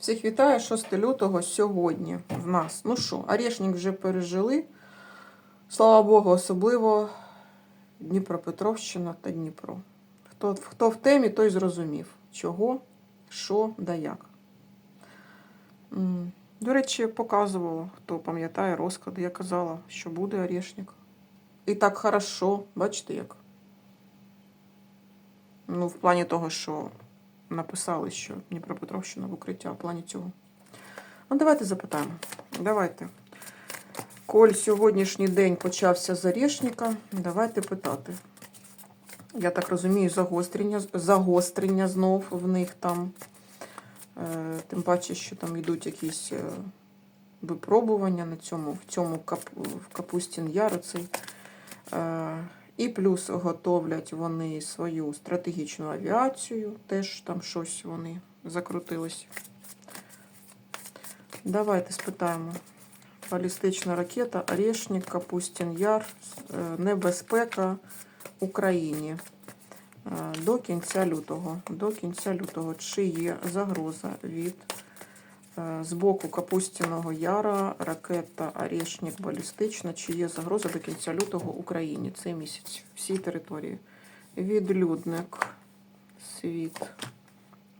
Всіх вітаю 6 лютого сьогодні в нас. Ну що, Орешник вже пережили. Слава Богу, особливо Дніпропетровщина та Дніпро. Хто, хто в темі, той зрозумів, чого, що да як. До речі, показувала, хто пам'ятає розклади. Я казала, що буде Орешник. І так хорошо, бачите як? Ну, в плані того, що написали, що Дніпропетровщина в укриття в плані цього. Ну, давайте запитаємо. Давайте. Коль сьогоднішній день почався з давайте питати. Я так розумію, загострення, загострення знов в них там. Е, тим паче, що там йдуть якісь е, випробування на цьому, в цьому в Капустін Яр цей. І плюс готовлять вони свою стратегічну авіацію, теж там щось вони закрутились. Давайте спитаємо. Балістична ракета, Орешник, Капустін Яр, е, небезпека Україні. Е, До кінця лютого. До кінця лютого. Чи є загроза від з боку Капустіного Яра, ракета Орешник балістична, чи є загроза до кінця лютого Україні цей місяць, всій території. Відлюдник, світ,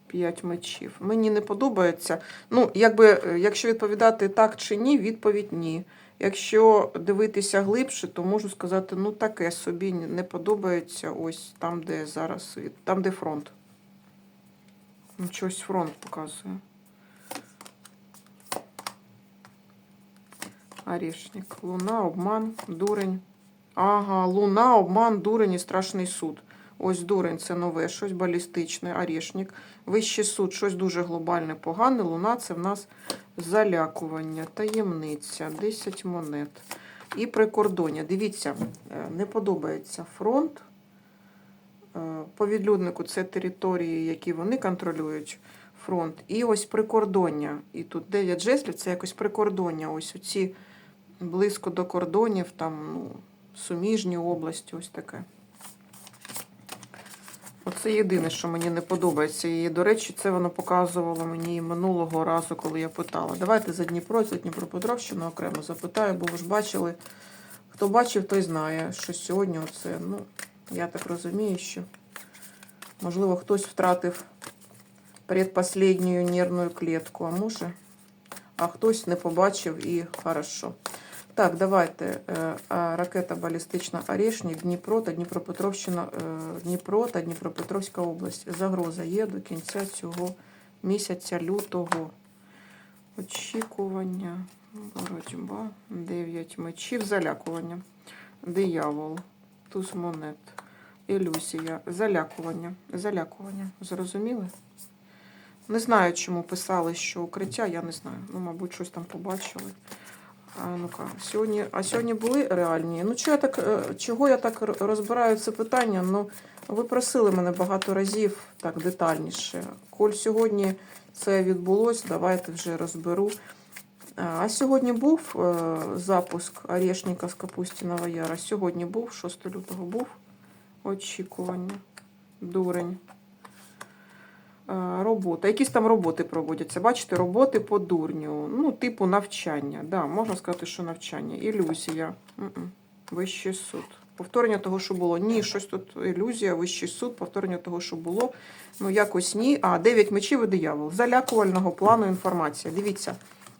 п'ять мечів. Мені не подобається. Ну, якби, е, якщо відповідати так чи ні, відповідь ні. Якщо дивитися глибше, то можу сказати, ну таке собі не подобається ось там, де зараз світ, там, де фронт. Ну, Щось фронт показує. Орешник. Луна, обман, дурень. Ага, луна, обман, дурень і страшний суд. Ось дурень це нове, щось балістичне, орешник. Вищий суд, щось дуже глобальне, погане. Луна це в нас залякування, таємниця, 10 монет. І прикордоння. Дивіться, е, не подобається фронт. Е, По відлюднику це території, які вони контролюють. Фронт. І ось прикордоння. І тут 9 жезлів, це якось прикордоння. Ось оці близько до кордонів, там ну, суміжні області, ось таке. Оце єдине, що мені не подобається. І, до речі, це воно показувало мені минулого разу, коли я питала. Давайте за Дніпро, за Дніпропетровщину окремо запитаю, бо ви ж бачили. Хто бачив, той знає, що сьогодні оце, ну, я так розумію, що можливо хтось втратив предпоследню нервну клітку, а може, а хтось не побачив і хорошо. Так, давайте. Е, Ракета балістична Орешник, Дніпро та Дніпропетровщина, е, Дніпро та Дніпропетровська область. Загроза є до кінця цього місяця лютого. Очікування, боротьба, 9 мечів, залякування, диявол, туз монет, ілюзія, залякування, залякування. Зрозуміли? Не знаю, чому писали, що укриття, я не знаю. Ну, мабуть, щось там побачили. А, ну-ка, сьогодні, а сьогодні були реальні? Ну, чого я так, е, чого я так розбираю це питання? Ну, ви просили мене багато разів так детальніше. Коль сьогодні це відбулось, давайте вже розберу. А а сьогодні був е, запуск Орешника з Капустіного Яра. Сьогодні був, 6 лютого був очікування. Дурень. Е, Робота. Якісь там роботи проводяться. Бачите, роботи по дурню. Ну, типу навчання. Да, можна сказати, що навчання. Ілюзія. Вищий суд. Повторення того, що було. Ні, щось тут ілюзія, вищий суд, повторення того, що було. Ну, якось ні. А, дев'ять мечів і диявол. Залякувального плану інформація. Дивіться,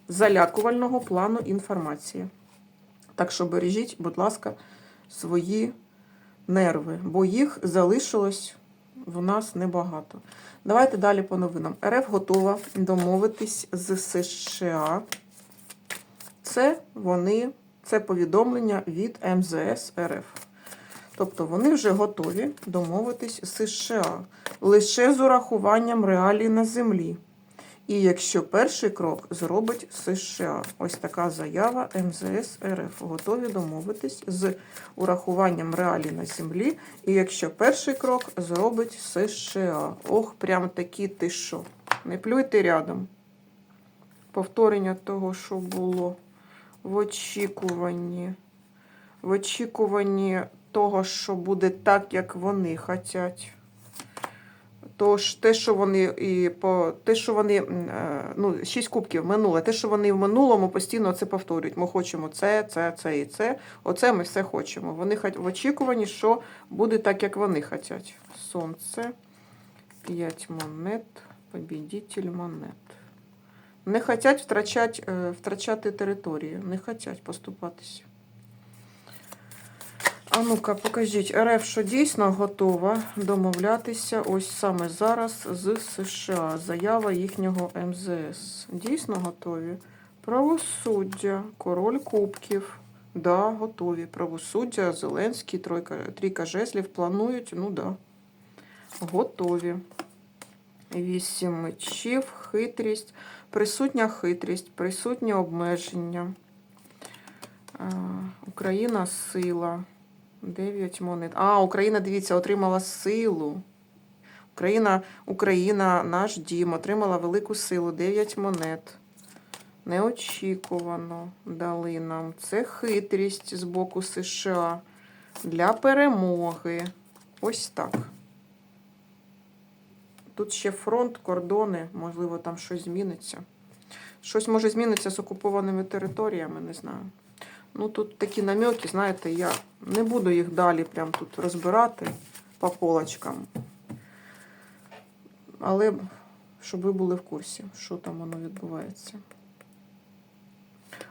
залякувального плану інформації. Так що бережіть, будь ласка, свої нерви, бо їх залишилось в нас небагато. Давайте далі по новинам. РФ готова домовитись з США. Це вони, це повідомлення від МЗС РФ. Тобто вони вже готові домовитись з США лише з урахуванням реалій на землі. І якщо перший крок зробить США, ось така заява МЗС РФ. Готові домовитись з урахуванням реалій на землі. І якщо перший крок зробить США. Ох, прям такі ти що. Не плюйте рядом. Повторення того, що було в очікуванні. В очікуванні того, що буде так, як вони хочуть. Тож те, що вони і по те, що вони е, ну, шість кубків минуле, те, що вони в минулому постійно це повторюють. Ми хочемо це, це, це і це. Оце ми все хочемо. Вони в очікуванні, що буде так, як вони хочуть. Сонце, п'ять монет, побідітель монет. Не хочуть втрачати, е, втрачати територію, не хочуть поступатися. А ну-ка, покажіть, РФ, що дійсно готова домовлятися ось саме зараз з США. Заява їхнього МЗС. Дійсно готові. Правосуддя, король кубків. Да, готові. Правосуддя, Зеленський, тройка, трійка жезлів планують. Ну да. Готові. Вісім мечів, хитрість, присутня хитрість, присутнє обмеження. Україна сила. Дев'ять монет. А, Україна, дивіться, отримала силу. Україна, Україна, наш дім, отримала велику силу. Дев'ять монет. Неочікувано дали нам. Це хитрість з боку США для перемоги. Ось так. Тут ще фронт, кордони, можливо, там щось зміниться. Щось може змінитися з окупованими територіями, не знаю. Ну, тут такі намеки, знаєте, я не буду їх далі прям тут розбирати по полочкам. Але щоб ви були в курсі, що там воно відбувається.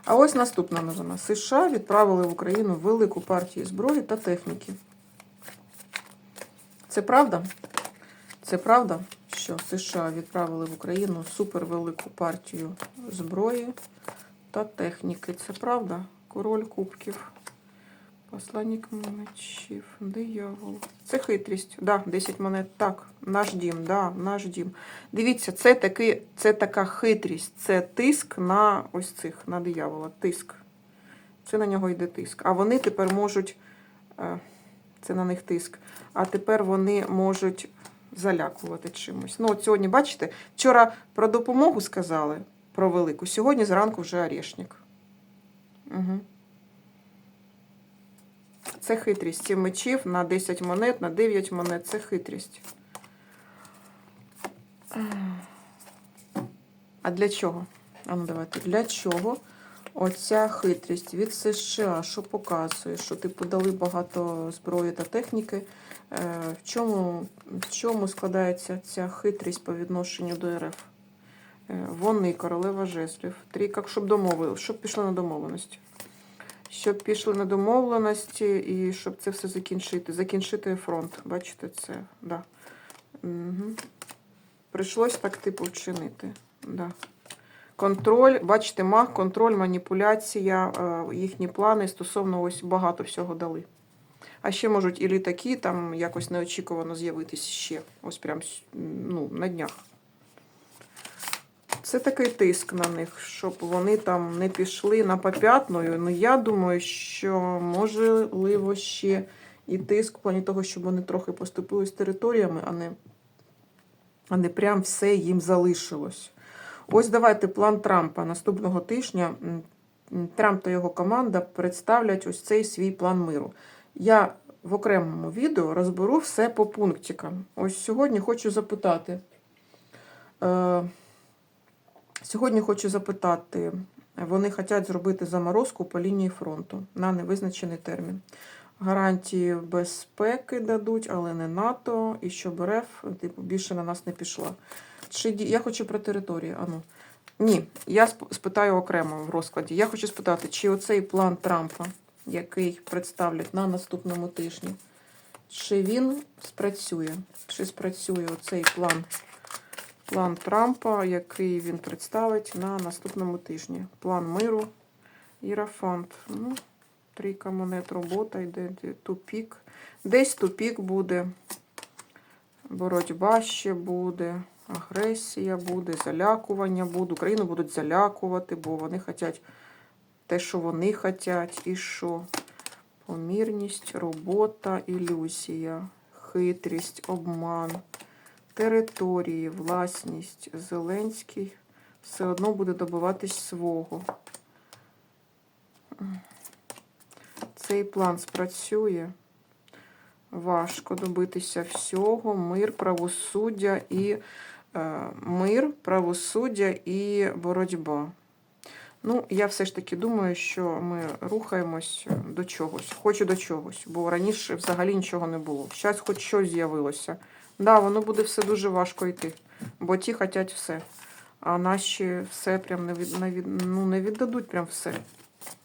А ось наступна новина. США відправили в Україну велику партію зброї та техніки. Це правда? Це правда, що США відправили в Україну супервелику партію зброї та техніки. Це правда? Король кубків. Посланник мечів, диявол. Це хитрість. Да, 10 монет. Так, наш дім, да, наш дім. Дивіться, це таки, це така хитрість. Це тиск на ось цих, на диявола. Тиск. Це на нього йде тиск. А вони тепер можуть. е, Це на них тиск. А тепер вони можуть залякувати чимось. Ну, от сьогодні, бачите, вчора про допомогу сказали, про велику. Сьогодні зранку вже орешник. Угу. Це хитрість. Сім мечів на 10 монет, на 9 монет. Це хитрість. А для чого? А ну давайте. Для чого оця хитрість від США, що показує, що типу дали багато зброї та техніки. Е, В чому, в чому складається ця хитрість по відношенню до РФ? Е, Вони, королева жезлів. Трійка, щоб домовили, щоб пішли на домовленості. Щоб пішли на домовленості і щоб це все закінчити. Закінчити фронт. Бачите, це. Да. Угу. Прийшлось так типу вчинити. Да. Контроль, бачите, маг, контроль, маніпуляція, е, їхні плани стосовно ось багато всього дали. А ще можуть і літаки там якось неочікувано з'явитись ще. Ось прям ну, на днях. Це такий тиск на них, щоб вони там не пішли на поп'ятною. Ну, я думаю, що можливо ще і тиск в плані того, щоб вони трохи поступили з територіями, а не, а не прям все їм залишилось. Ось давайте план Трампа наступного тижня. Трамп та його команда представлять ось цей свій план миру. Я в окремому відео розберу все по пунктикам. Ось сьогодні хочу запитати. Е, сьогодні хочу запитати, вони хочуть зробити заморозку по лінії фронту на невизначений термін. Гарантії безпеки дадуть, але не НАТО, і щоб РФ типу, більше на нас не пішла. Чи я хочу про території. Ану. Ні, я спитаю окремо в розкладі. Я хочу спитати, чи оцей план Трампа, який представлять на наступному тижні, чи він спрацює? Чи спрацює оцей план, план Трампа, який він представить на наступному тижні? План миру, Ірафант. Ну, трійка монет, робота йде, де тупік. Десь тупік буде. Боротьба ще буде, агресія буде, залякування буде. Україну будуть залякувати, бо вони хочуть те, що вони хочуть, і що помірність, робота, ілюзія, хитрість, обман, території, власність. Зеленський все одно буде добиватись свого. Цей план спрацює. Важко добитися всього. Мир, правосуддя і е, мир, правосуддя і боротьба. Ну, я все ж таки думаю, що ми рухаємось до чогось, хочу до чогось, бо раніше взагалі нічого не було. Зараз хоч щось з'явилося. Да, воно буде все дуже важко йти, бо ті хочуть все. А наші все прям не, від, не, від, ну, не віддадуть прям все.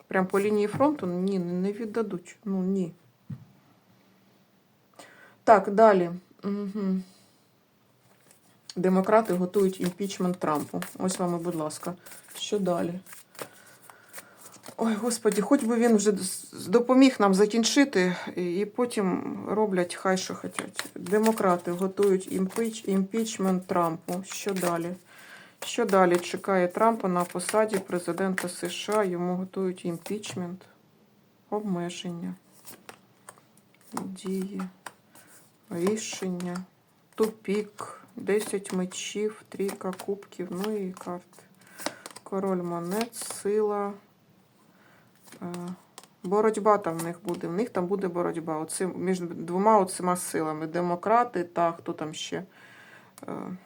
Прям по лінії фронту ні, не віддадуть. Ну ні. Так, далі. Угу. Демократи готують імпічмент Трампу. Ось вам, і, будь ласка. Що далі? Ой, господі, хоч би він вже допоміг нам закінчити, і потім роблять хай що хочуть. Демократи готують імпіч, імпічмент Трампу. Що далі? Що далі чекає Трампа на посаді президента США? Йому готують імпічмент, обмеження, дії, рішення, тупік, 10 мечів, трійка кубків, ну і карти. Король монет, сила. Боротьба там в них буде. В них там буде боротьба. Оцим, між двома оцима силами. Демократи та хто там ще. Е,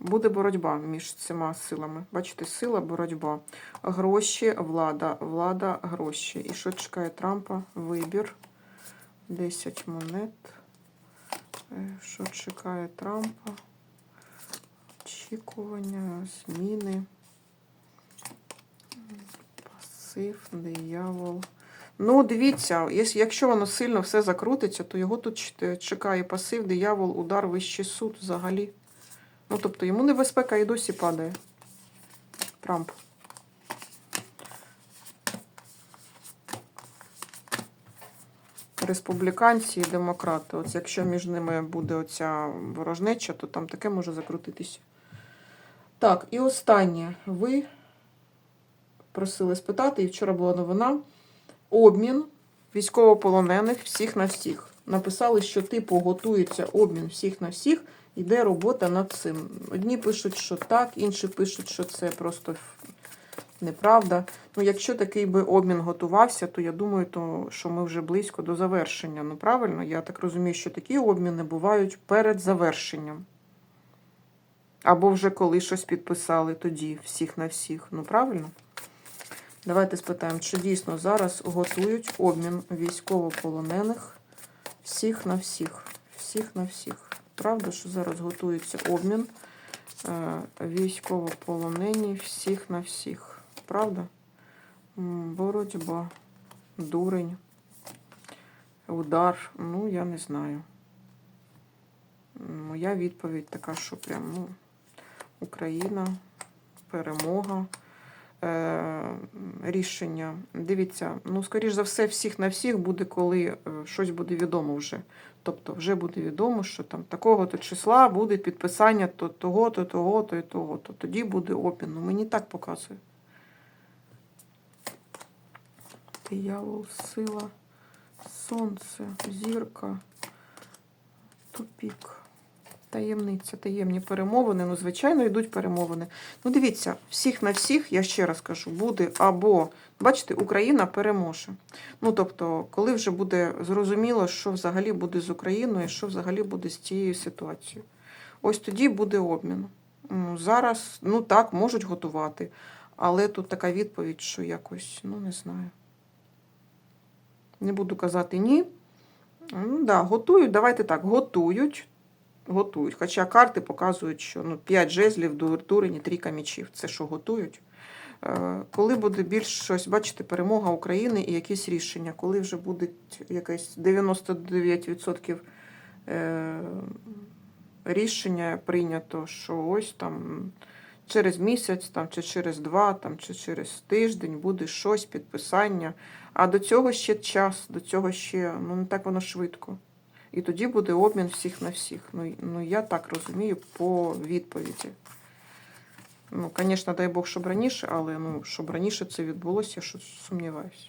Буде боротьба між цими силами. Бачите, сила, боротьба. Гроші, влада, влада, гроші. І що чекає Трампа? Вибір. 10 монет. Е, Що чекає Трампа? Очікування, зміни. Пасив, диявол. Ну, дивіться, якщо воно сильно все закрутиться, то його тут чекає пасив, диявол, удар, вищий суд взагалі. Ну, тобто йому небезпека і досі падає. Трамп. Республіканці і демократи. От якщо між ними буде оця ворожнеча, то там таке може закрутитися. Так, і останнє. Ви просили спитати, і вчора була новина. Обмін військовополонених всіх на всіх. Написали, що типу готується обмін всіх на всіх, йде робота над цим. Одні пишуть, що так, інші пишуть, що це просто неправда. Ну, якщо такий би обмін готувався, то я думаю, то, що ми вже близько до завершення. Ну, правильно, я так розумію, що такі обміни бувають перед завершенням. Або вже коли щось підписали, тоді всіх на всіх. Ну, правильно? Давайте спитаємо, чи дійсно зараз готують обмін військовополонених всіх на всіх. Всіх на всіх. Правда, що зараз готується обмін е, військовополонені всіх на всіх. Правда? Боротьба, дурень, удар. Ну, я не знаю. Моя відповідь така, що прям, ну, Україна, перемога рішення. Дивіться, ну, скоріш за все, всіх на всіх буде, коли е, щось буде відомо вже. Тобто вже буде відомо, що там такого-то числа буде підписання то, того-то, того-то і того-то. Тоді буде обмін. Ну, мені так показує. Диявол, сила, сонце, зірка, тупік. Таємниця, таємні перемовини. Ну, звичайно, йдуть перемовини. Ну, дивіться, всіх на всіх, я ще раз кажу, буде або, бачите, Україна переможе. Ну, тобто, коли вже буде зрозуміло, що взагалі буде з Україною, що взагалі буде з цією ситуацією. Ось тоді буде обмін. Ну, зараз, ну так, можуть готувати. Але тут така відповідь, що якось, ну, не знаю. Не буду казати ні. Ну, да, готують, давайте так, готують готують. Хоча карти показують, що ну, 5 жезлів, дур- дурені, трійка мічів. Це що готують. Е, Коли буде більш щось, бачите, перемога України і якісь рішення, коли вже буде якесь 99% е, рішення прийнято, що ось там через місяць, там, чи через два, там, чи через тиждень буде щось, підписання. А до цього ще час, до цього ще ну не так воно швидко. І тоді буде обмін всіх на всіх. Ну, ну я так розумію по відповіді. Ну, звісно, дай Бог, щоб раніше, але ну, щоб раніше це відбулося, я щось сумніваюся.